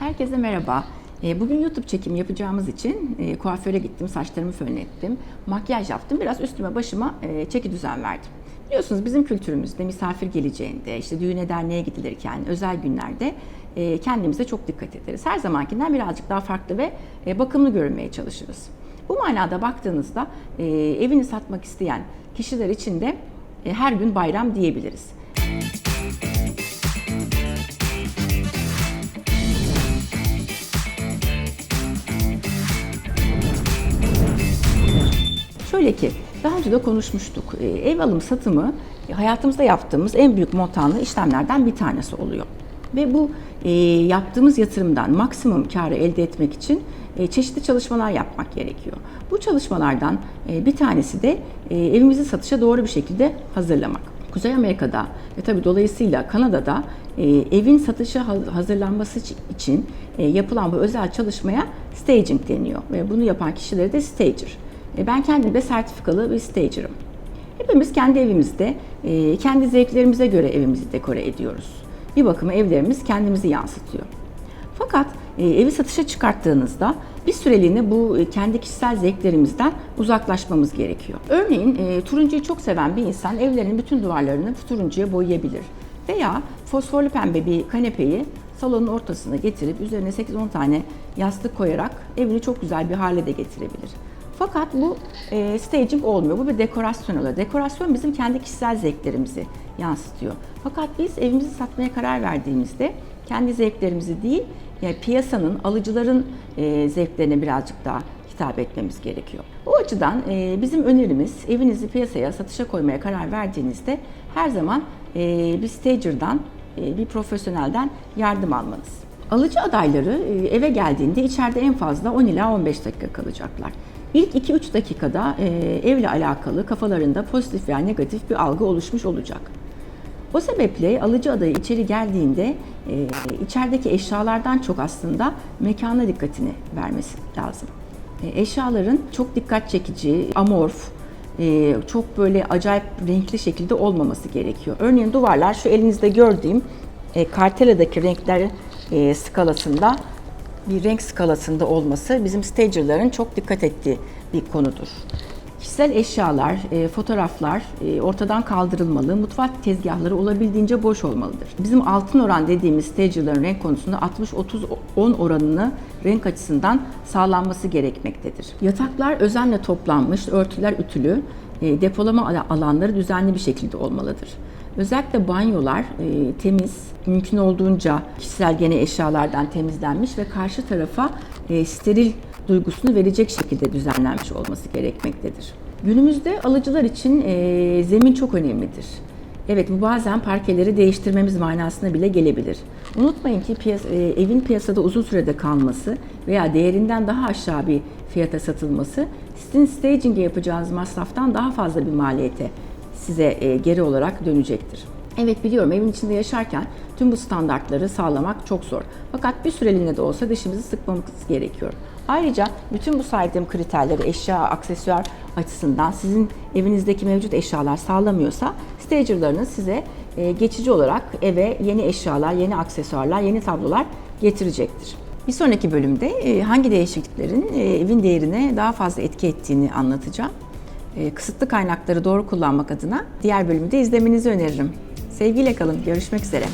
Herkese merhaba. E, Bugün YouTube çekimi yapacağımız için e, kuaföre gittim, saçlarımı fön ettim, makyaj yaptım. Biraz üstüme başıma e, çeki düzen verdim. Biliyorsunuz bizim kültürümüzde misafir geleceğinde, işte düğüne derneğe gidilirken, özel günlerde e, kendimize çok dikkat ederiz. Her zamankinden birazcık daha farklı ve bakımlı görünmeye çalışırız. Bu manada baktığınızda evini satmak isteyen kişiler için de her gün bayram diyebiliriz. Şöyle ki daha önce de konuşmuştuk. Ee, Ev alım satımı e, hayatımızda yaptığımız en büyük montanlı işlemlerden bir tanesi oluyor. Ve bu e, yaptığımız yatırımdan maksimum karı elde etmek için e, çeşitli çalışmalar yapmak gerekiyor. Bu çalışmalardan e, bir tanesi de e, evimizi satışa doğru bir şekilde hazırlamak. Kuzey Amerika'da ve tabii dolayısıyla Kanada'da e, evin satışa ha- hazırlanması çi- için e, yapılan bu özel çalışmaya staging deniyor ve bunu yapan kişilere de stager. E, Ben kendim de sertifikalı bir stager'ım. Hepimiz kendi evimizde, e, kendi zevklerimize göre evimizi dekore ediyoruz. Bir bakıma evlerimiz kendimizi yansıtıyor. Fakat e, evi satışa çıkarttığınızda bir süreliğine bu kendi kişisel zevklerimizden uzaklaşmamız gerekiyor. Örneğin turuncuyu çok seven bir insan evlerinin bütün duvarlarını turuncuya boyayabilir. Veya fosforlu pembe bir kanepeyi salonun ortasına getirip üzerine 8-10 tane yastık koyarak evini çok güzel bir hale de getirebilir. Fakat bu e, staging olmuyor. Bu bir dekorasyon oluyor. Dekorasyon bizim kendi kişisel zevklerimizi yansıtıyor. Fakat biz evimizi satmaya karar verdiğimizde kendi zevklerimizi değil, yani piyasanın, alıcıların e, zevklerine birazcık daha hitap etmemiz gerekiyor. Bu açıdan e, bizim önerimiz evinizi piyasaya, satışa koymaya karar verdiğinizde her zaman e, bir stager'dan, e, bir profesyonelden yardım almanız. Alıcı adayları e, eve geldiğinde içeride en fazla 10 ila 15 dakika kalacaklar. İlk 2-3 dakikada e, evle alakalı kafalarında pozitif veya negatif bir algı oluşmuş olacak. O sebeple alıcı adayı içeri geldiğinde e, içerideki eşyalardan çok aslında mekana dikkatini vermesi lazım. E, eşyaların çok dikkat çekici, amorf, çok böyle acayip renkli şekilde olmaması gerekiyor. Örneğin duvarlar şu elinizde gördüğüm karteladaki renkler skalasında bir renk skalasında olması bizim stagerların çok dikkat ettiği bir konudur. Kişisel eşyalar, e, fotoğraflar e, ortadan kaldırılmalı, mutfak tezgahları olabildiğince boş olmalıdır. Bizim altın oran dediğimiz stagerların renk konusunda 60-30-10 oranını renk açısından sağlanması gerekmektedir. Yataklar özenle toplanmış, örtüler ütülü, e, depolama ala- alanları düzenli bir şekilde olmalıdır. Özellikle banyolar e, temiz, mümkün olduğunca kişisel gene eşyalardan temizlenmiş ve karşı tarafa e, steril duygusunu verecek şekilde düzenlenmiş olması gerekmektedir. Günümüzde alıcılar için e, zemin çok önemlidir. Evet bu bazen parkeleri değiştirmemiz manasına bile gelebilir. Unutmayın ki piyas- e, evin piyasada uzun sürede kalması veya değerinden daha aşağı bir fiyata satılması sizin staging'e yapacağınız masraftan daha fazla bir maliyete size e, geri olarak dönecektir. Evet biliyorum evin içinde yaşarken tüm bu standartları sağlamak çok zor. Fakat bir süreliğine de olsa dişimizi sıkmamız gerekiyor. Ayrıca bütün bu saydığım kriterleri eşya, aksesuar açısından sizin evinizdeki mevcut eşyalar sağlamıyorsa stagerlarınız size e, geçici olarak eve yeni eşyalar, yeni aksesuarlar, yeni tablolar getirecektir. Bir sonraki bölümde e, hangi değişikliklerin evin değerine daha fazla etki ettiğini anlatacağım. E, Kısıtlı kaynakları doğru kullanmak adına diğer bölümü de izlemenizi öneririm. Sevgiyle kalın, görüşmek üzere.